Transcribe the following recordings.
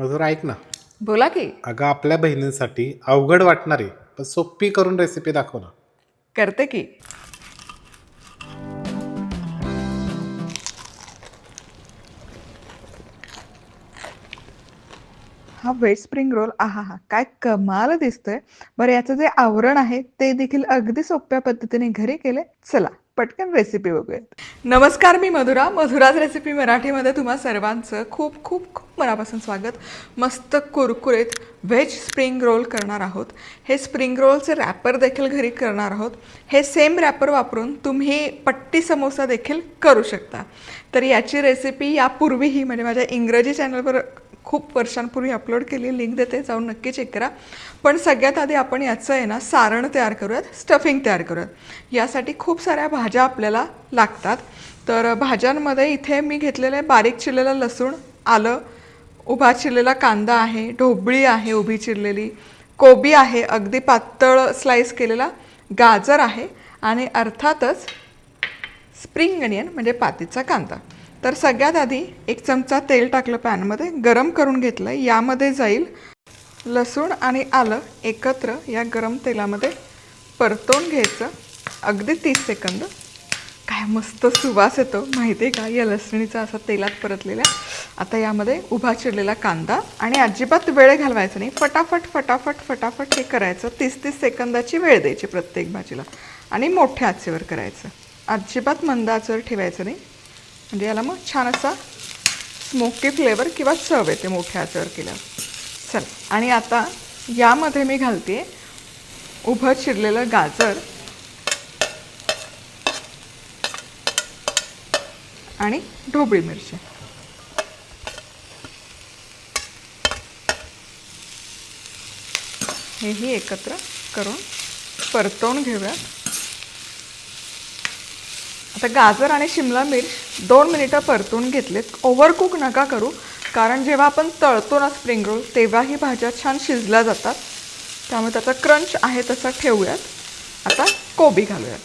मधुर ऐक ना. बोला की. अगं आपल्या बहिणींसाठी अवघड वाटणारी पण सोपी करून रेसिपी दाखव ना. करते की. हा वेज स्प्रिंग रोल आहा हा काय कमाल दिसतोय. बरं याचं जे आवरण आहे ते देखील अगदी सोप्या पद्धतीने घरी केले चला. पटकन रेसिपी बघूयात. नमस्कार मी मधुरा. मधुराज रेसिपी मराठीमध्ये तुम्हा सर्वांचं खूप खूप खूप मनापासून स्वागत. मस्त कुरकुरीत व्हेज स्प्रिंग रोल करणार आहोत. हे स्प्रिंग रोलचे रॅपर देखील घरी करणार आहोत. हे सेम रॅपर वापरून तुम्ही पट्टी समोसा देखील करू शकता. तर याची रेसिपी यापूर्वीही म्हणजे माझ्या इंग्रजी चॅनलवर खूप वर्षांपूर्वी अपलोड केली लिंक देते जाऊन नक्की चेक करा. पण सगळ्यात आधी आपण याचं आहे ना सारण तयार करूयात स्टफिंग तयार करूयात. यासाठी खूप साऱ्या भाज्या आपल्याला लागतात. तर भाज्यांमध्ये इथे मी घेतलेले बारीक चिरलेलं लसूण आलं उभा चिरलेला कांदा आहे ढोबळी आहे उभी चिरलेली कोबी आहे अगदी पातळ स्लाईस केलेला गाजर आहे आणि अर्थातच स्प्रिंग अनियन म्हणजे पातीचा कांदा. तर सगळ्यात आधी एक चमचा तेल टाकलं पॅनमध्ये गरम करून घेतलं. यामध्ये जाईल लसूण आणि आलं एकत्र या गरम तेलामध्ये परतवून घ्यायचं. अगदी तीस सेकंद. काय मस्त सुवास येतो. माहिती आहे का? या लसणीचा असा तेलात परतलेला. आता यामध्ये उभा चिरलेला कांदा आणि अजिबात वेळ घालवायचा नाही. फटाफट फटाफट फटाफट हे करायचं. तीस तीस सेकंदाची वेळ द्यायची प्रत्येक भाजीला. आणि मोठ्या आचेवर करायचं. अजिबात मंद आचेवर ठेवायचं नाही. म्हणजे याला मग छान असा स्मोकी फ्लेवर किंवा चव येते मोठ्या आचवर केल्यावर. चल आणि आता यामध्ये मी घालते उभं चिरलेलं गाजर. आणि ढोबळी मिरची. हेही एकत्र करून परतवून घेऊयात. आता गाजर आणि शिमला मिर्च दोन मिनिटं परतून घेतलेत. ओव्हरकुक नका करू कारण जेव्हा आपण तळतो ना स्प्रिंग रोल तेव्हाही भाज्या छान शिजल्या जातात. त्यामुळे त्याचा क्रंच आहे तसा ठेवूयात. आता कोबी घालूयात.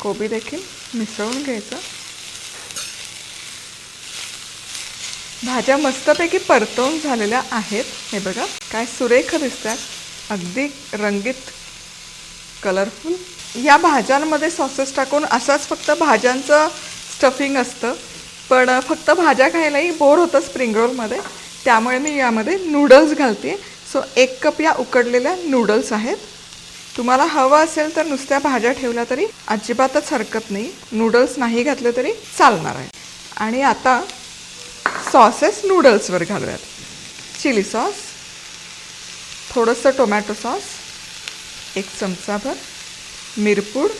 कोबी देखील मिसळून घ्यायचं. भाज्या मस्तपैकी परतवून झालेल्या आहेत. हे बघा काय सुरेख दिसतात. अगदी रंगीत कलरफुल या भाज्यांमध्ये सॉसेस टाकून असाच फक्त भाज्यांचं स्टफिंग असतं. पण फक्त भाज्या खायलाही बोर होतं स्प्रिंग रोलमध्ये त्यामुळे मी यामध्ये नूडल्स घालते. सो एक कप या उकडलेल्या नूडल्स आहेत. तुम्हाला हवं असेल तर नुसत्या भाज्या ठेवल्या तरी अजिबातच हरकत नाही. नूडल्स नाही घातले तरी चालणार आहे. आणि आता सॉसेस नूडल्सवर घालूयात. चिली सॉस थोडंसं टोमॅटो सॉस एक चमचाभर. मिरपूड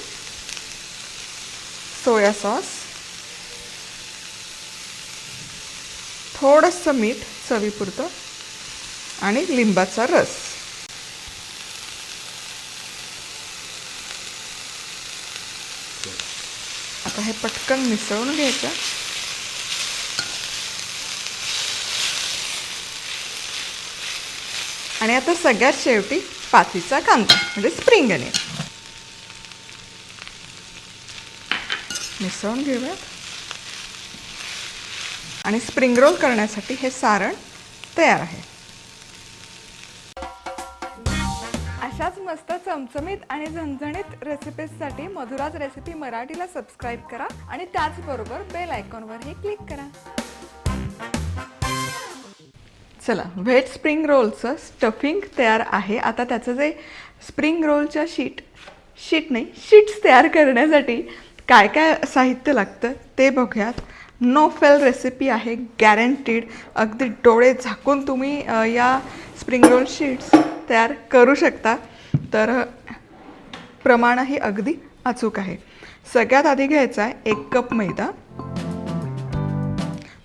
सोया सॉस थोडंसं मीठ चवीपुरतं आणि लिंबाचा रस. आता हे पटकन मिसळून घ्यायचं. आणि आता सगळ्यात शेवटी पातीचा कांदा म्हणजे स्प्रिंग अनियन मिसळून घेऊयात. आणि स्प्रिंग रोल करण्यासाठी हे सारण तयार आहे. अशाच मस्त चमचमीत आणि झणझणीत रेसिपीजसाठी मधुराज रेसिपी मराठीला सबस्क्राईब करा आणि त्याचबरोबर बेल आयकॉनवरही क्लिक करा. चला व्हेज स्प्रिंग रोलचं स्टफिंग तयार आहे. आता त्याचं जे स्प्रिंग रोलच्या शीट शीट नाही शीट्स तयार करण्यासाठी काय काय साहित्य लागतं ते बघूयात. नो फेल रेसिपी आहे गॅरंटीड अगदी डोळे झाकून तुम्ही या स्प्रिंग रोल शीट्स तयार करू शकता. तर प्रमाणही अगदी अचूक आहे. सगळ्यात आधी घ्यायचा आहे एक कप मैदा.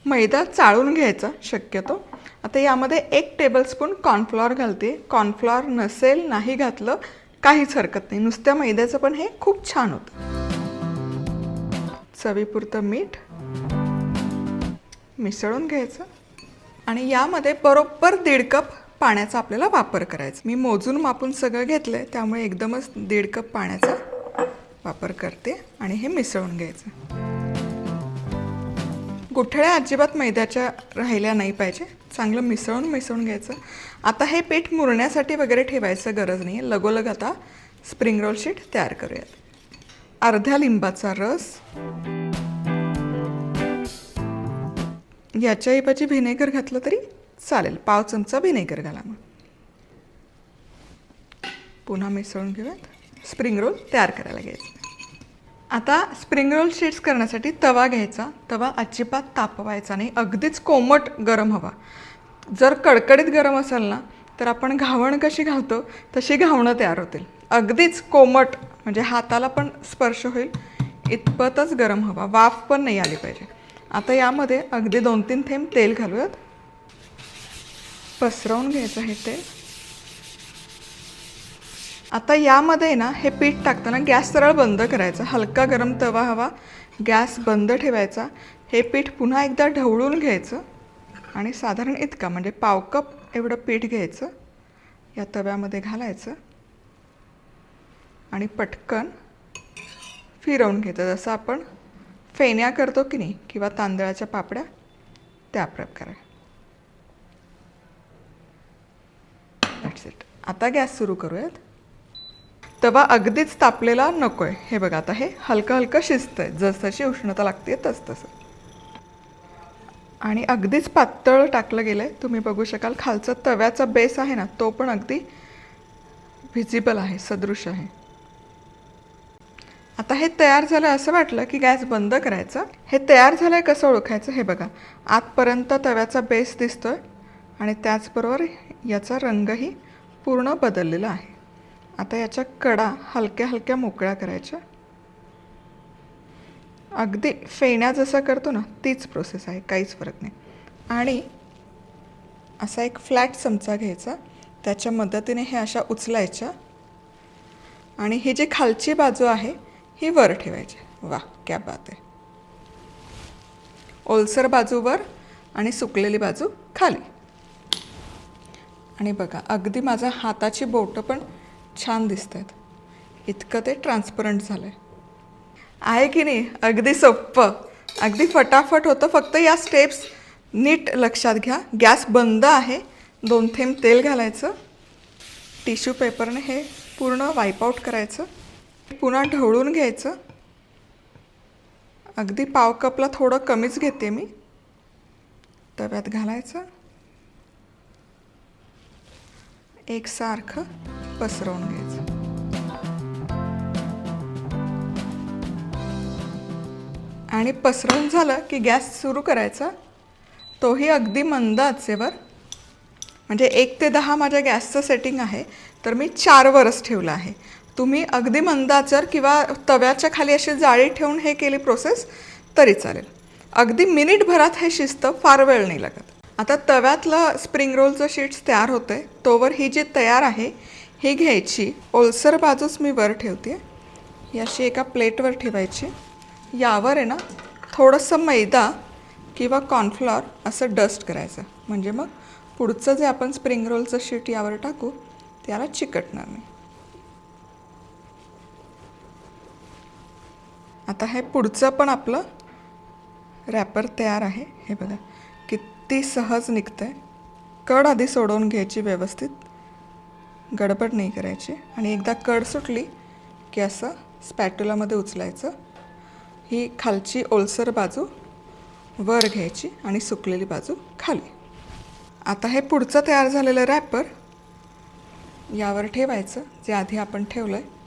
मैदा चाळून घ्यायचा शक्यतो. आता यामध्ये एक टेबलस्पून कॉर्नफ्लॉवर घालते. कॉर्नफ्लॉवर नसेल नाही घातलं काहीच हरकत नाही. नुसत्या मैद्याचं पण हे खूप छान होतं. चवीपुरतं मीठ मिसळून घ्यायचं. आणि यामध्ये बरोबर दीड कप पाण्याचा आपल्याला वापर करायचा. मी मोजून मापून सगळं घेतलं आहे त्यामुळे एकदमच दीड कप पाण्याचा वापर करते आणि हे मिसळून घ्यायचं. गुठळ्या अजिबात मैद्याच्या राहिल्या नाही पाहिजे. चांगलं मिसळून मिसळून घ्यायचं. आता हे पीठ मुरण्यासाठी वगैरे ठेवायचं गरज नाही लगोलग आता स्प्रिंग रोल शीट तयार करूयात. अर्ध्या लिंबाचा रस. याच्या ऐवजी व्हिनेगर घातलं तरी चालेल. पाव चमचा व्हिनेगर घाला मग. पुन्हा मिसळून घेऊयात. स्प्रिंग रोल तयार करायला घ्यायचं. आता स्प्रिंग रोल शीट्स करण्यासाठी तवा घ्यायचा. तवा अजिबात तापवायचा नाही. अगदीच कोमट गरम हवा. जर कडकडीत गरम असेल ना तर आपण घावण कशी घालतो तशी घावणं तयार होतील. अगदीच कोमट म्हणजे हाताला पण स्पर्श होईल इतपतच गरम हवा वाफ पण नाही आली पाहिजे. आता यामध्ये अगदी दोन तीन थेंब तेल घालूयात. पसरवून घ्यायचं हे तेल. आता यामध्ये ना हे पीठ टाकताना गॅस सरळ बंद करायचा. हलका गरम तवा हवा गॅस बंद ठेवायचा. हे पीठ पुन्हा एकदा ढवळून घ्यायचं आणि साधारण इतका म्हणजे पाव कप एवढं पीठ घ्यायचं. या तव्यामध्ये घालायचं. आणि पटकन फिरवून घेतो. जसं आपण फेण्या करतो की नाही किंवा तांदळाच्या पापड्या त्या प्रकारे. दॅट्स इट आता गॅस सुरू करूयात. तवा अगदीच तापलेला नको आहे हे बघा आता हे हलकं हलकं शिजतंय. जसजशी उष्णता लागते तस तसं आणि अगदीच पातळ टाकलं गेलं आहे तुम्ही बघू शकाल खालचा तव्याचा बेस आहे ना तो पण अगदी व्हिजिबल आहे सदृश आहे. आता हे तयार झालं असं वाटलं की गॅस बंद करायचा. हे तयार झालं आहे कसं ओळखायचं हे बघा. आतपर्यंत तव्याचा बेस दिसतोय आणि त्याचबरोबर याचा रंगही पूर्ण बदललेला आहे. आता याच्या कडा हलक्या हलक्या मोकळ्या करायच्या. अगदी फेण्या जसा करतो ना तीच प्रोसेस आहे काहीच फरक नाही. आणि असा एक फ्लॅट चमचा घ्यायचा. त्याच्या मदतीने हे अशा उचलायच्या. आणि ही जी खालची बाजू आहे ही वर ठेवायची. वा क्या बात आहे. ओलसर बाजू वर आणि सुकलेली बाजू खाली. आणि बघा अगदी माझ्या हाताची बोटं पण छान दिसत आहेत इतकं ते ट्रान्सपरंट झालं आहे आहे की नाही? अगदी सोप्पं. अगदी फटाफट होतं. फक्त या स्टेप्स नीट लक्षात घ्या. गॅस बंद आहे. दोन थेंब तेल घालायचं. टिश्यू पेपरने हे पूर्ण वाईप आऊट करायचं. पुन्हा ढवळून घ्यायचं. अगदी पाव कपला थोडं कमीच घेते मी. तव्यात घालायचं. एकसारखं पसरवून घ्यायचं. आणि पसरवून झालं की गॅस सुरू करायचा. तोही अगदी मंद आचेवर. म्हणजे एक ते दहा माझ्या गॅसचं सेटिंग आहे तर मी चारवरच ठेवलं आहे. तुम्ही अगदी मंदाचर किंवा तव्याच्या खाली अशी जाळी ठेवून हे केली प्रोसेस तरी चालेल. अगदी मिनिटभरात हे शिस्त फार वेळ नाही लागत. आता तव्यातलं स्प्रिंग रोलचं शीट्स तयार होतं आहे तोवर ही जी तयार आहे ही घ्यायची. ओलसर बाजूच मी वर ठेवते ही अशी एका प्लेटवर ठेवायची. यावर आहे ना थोडंसं मैदा किंवा कॉर्नफ्लॉर असं डस्ट करायचं. म्हणजे मग पुढचं जे आपण स्प्रिंग रोलचं शीट यावर टाकू त्याला चिकटणार नाही. आता हे पुढचं पण आपलं रॅपर तयार आहे. हे बघा किती सहज निघतं आहे कड आधी सोडवून घ्यायची व्यवस्थित. गडबड नाही करायची. आणि एकदा कड सुटली की असं स्पॅट्युलामध्ये उचलायचं. ही खालची ओलसर बाजू वर घ्यायची आणि सुकलेली बाजू खाली. आता हे पुढचं तयार झालेलं रॅपर यावर ठेवायचं जे आधी आपण ठेवलं आहे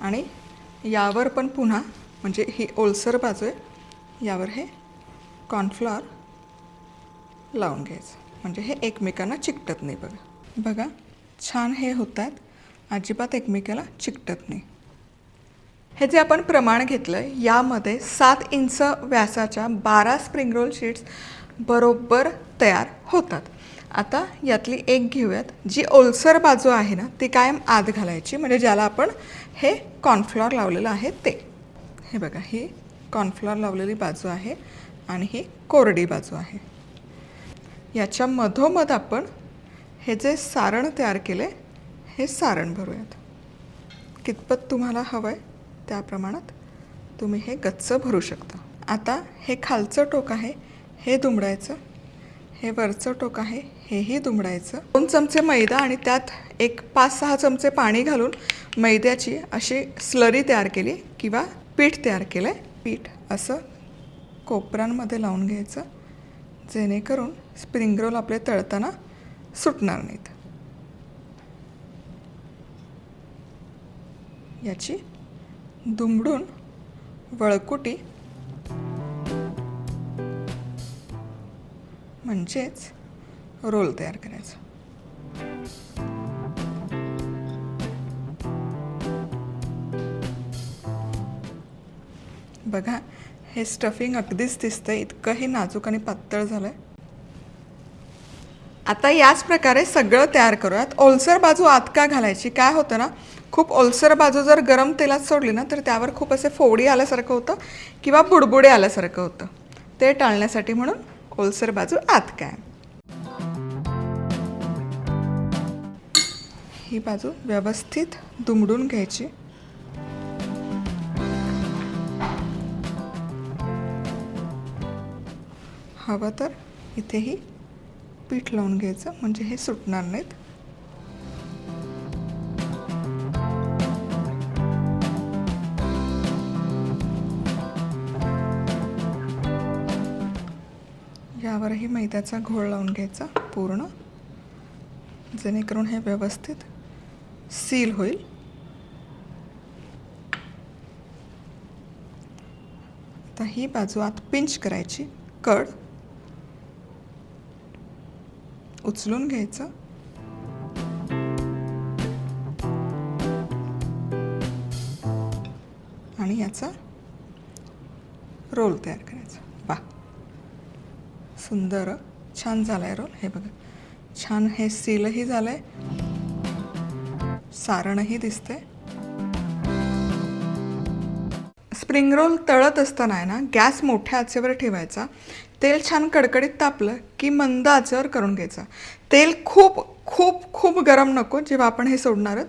आणि यावर पण पुन्हा म्हणजे ही ओलसर बाजू आहे यावर हे कॉर्नफ्लॉर लावून घ्यायचं. म्हणजे हे एकमेकांना चिकटत नाही बघा. बघा छान हे होत आहेत अजिबात एकमेकाला चिकटत नाही. हे जे आपण प्रमाण घेतलं आहे यामध्ये सात इंच व्यासाच्या बारा स्प्रिंग रोल शीट्स बरोबर तयार होतात. आता यातली एक घेऊयात. जी ओलसर बाजू आहे ना ती कायम आत घालायची म्हणजे ज्याला आपण हे कॉर्नफ्लॉर लावलेलं आहे ते. हे बघा ही कॉर्नफ्लॉर लावलेली बाजू आहे आणि ही कोरडी बाजू आहे. याच्या मधोमध आपण हे जे सारण तयार केले हे सारण भरूयात. कितपत तुम्हाला हवं आहे त्या प्रमाणात तुम्ही हे गच्च भरू शकता. आता हे खालचं टोक आहे हे दुमडायचं. हे वरचं टोक आहे हेही दुमडायचं. दोन चमचे मैदा आणि त्यात एक पाच सहा चमचे पाणी घालून मैद्याची अशी स्लरी तयार केली किंवा पीठ तयार केलं आहे पीठ असं कोपरांमध्ये लावून घ्यायचं जेणेकरून स्प्रिंग रोल आपले तळताना सुटणार नाहीत. याची दुमडून वळकुटी. म्हणजेच रोल तयार करायचा. बघा हे स्टफिंग अगदीच दिसतंय इतकंही नाजूक आणि पातळ झालंय. आता याच प्रकारे सगळं तयार करूयात. ओलसर बाजू आत का घालायची? काय होतं ना? खूप ओलसर बाजू जर गरम तेलात सोडली ना तर त्यावर खूप असे फोडी आल्यासारखं होतं किंवा बुडबुडे आल्यासारखं होतं. ते टाळण्यासाठी म्हणून ओलसर बाजू आत काय ही बाजू व्यवस्थित दुमडून घ्यायची. हवं तर इथेही पीठ लावून घ्यायचं म्हणजे हे सुटणार नाहीत. यावरही मैद्याचा घोळ लावून घ्यायचा पूर्ण. जेणेकरून हे व्यवस्थित सील होईल. आता ही बाजू आत पिंच करायची कड. उचलून घ्यायचं. आणि याचा रोल तयार करायचा. सुंदर छान झाला आहे रोल हे बघा. छान हे सीलही झालं आहे सारणही दिसते स्प्रिंग रोल तळत असताना आहे ना गॅस मोठ्या आचेवर ठेवायचा. तेल छान कडकडीत तापलं की मंद आचेवर करून घ्यायचा. तेल खूप खूप खूप गरम नको जेव्हा आपण हे सोडणार आहोत.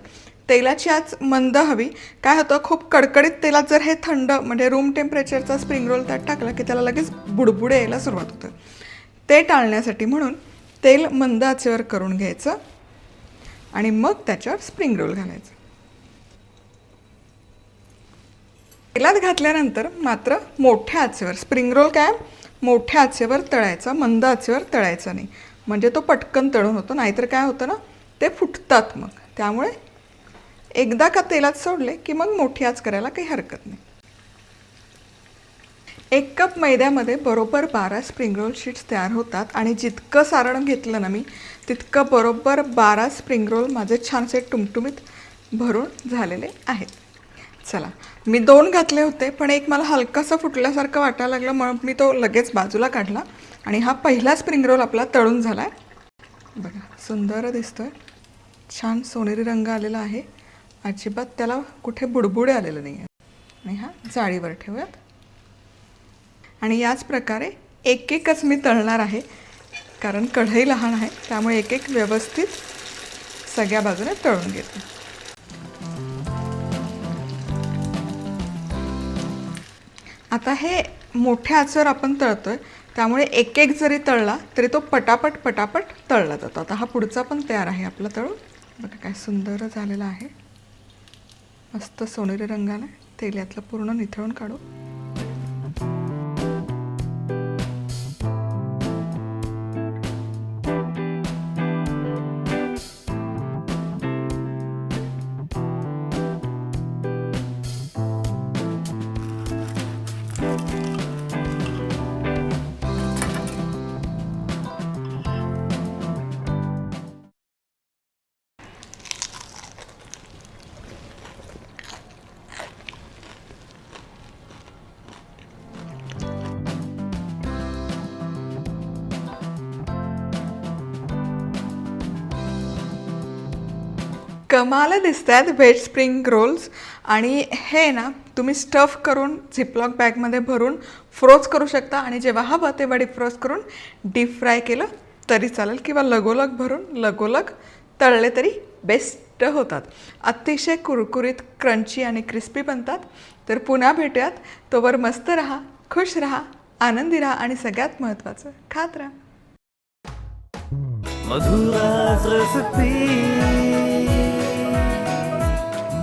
तेलाची आज मंद हवी. काय होतं खूप कडकडीत तेलात जर हे थंड म्हणजे रूम टेम्परेचरचा स्प्रिंग रोल त्यात टाकला की त्याला लगेच बुडबुडे यायला सुरुवात होतं. ते टाळण्यासाठी म्हणून तेल मंद आचेवर करून घ्यायचं आणि मग त्याच्यावर स्प्रिंग रोल घालायचं. तेलात घातल्यानंतर मात्र मोठ्या आचेवर स्प्रिंग रोल काय? मोठ्या आचेवर तळायचा मंद आचेवर तळायचा नाही. म्हणजे तो पटकन तळून होतो नाहीतर काय होतं ना ते फुटतात मग. त्यामुळे एकदा का तेलात सोडले की मग मोठी आच करायला काही हरकत नाही. एक कप मैद्यामध्ये बरोबर बारा स्प्रिंग रोल शीट्स तयार होतात. आणि जितकं सारण घेतलं ना मी तितकं बरोबर बारा स्प्रिंग रोल माझे छानसे टुमटुमीत भरून झालेले आहेत. चला मी दोन घातले होते पण एक मला हलकासा फुटल्यासारखं वाटायला लागलं म्हणून मी तो लगेच बाजूला काढला. आणि हा पहिला स्प्रिंग रोल आपला तळून झाला आहे बघा सुंदर दिसतोय. छान सोनेरी रंग आलेला आहे. अजिबात त्याला कुठे बुडबुडे आलेलं नाही आहे आणि हा जाळीवर ठेवूयात. आणि याच प्रकारे एक एकच मी तळणार आहे कारण कढई लहान आहे त्यामुळे एक एक व्यवस्थित सगळ्या बाजूने तळून घेते. आता हे मोठ्या आचवर आपण तळतो आहे त्यामुळे एक एक जरी तळला तरी तो पटापट पटापट तळला जातो. आता हा पुढचा पण तयार आहे आपला तळून. बघा काय सुंदर झालेला आहे. मस्त सोनेरी रंगाने तेल यातलं पूर्ण निथळून काढू कमाल दिसत आहेत व्हेज स्प्रिंग रोल्स. आणि हे ना तुम्ही स्टफ करून झिपलॉक बॅगमध्ये भरून फ्रोज करू शकता. आणि जेव्हा हवं तेव्हा डिफ्रोज करून डीप फ्राय केलं तरी चालेल. किंवा लगोलग भरून लगोलग तळले तरी बेस्ट होतात. अतिशय कुरकुरीत क्रंची आणि क्रिस्पी बनतात. तर पुन्हा भेटूयात. तोवर मस्त राहा खुश राहा आनंदी राहा आणि सगळ्यात महत्त्वाचं खात राहा.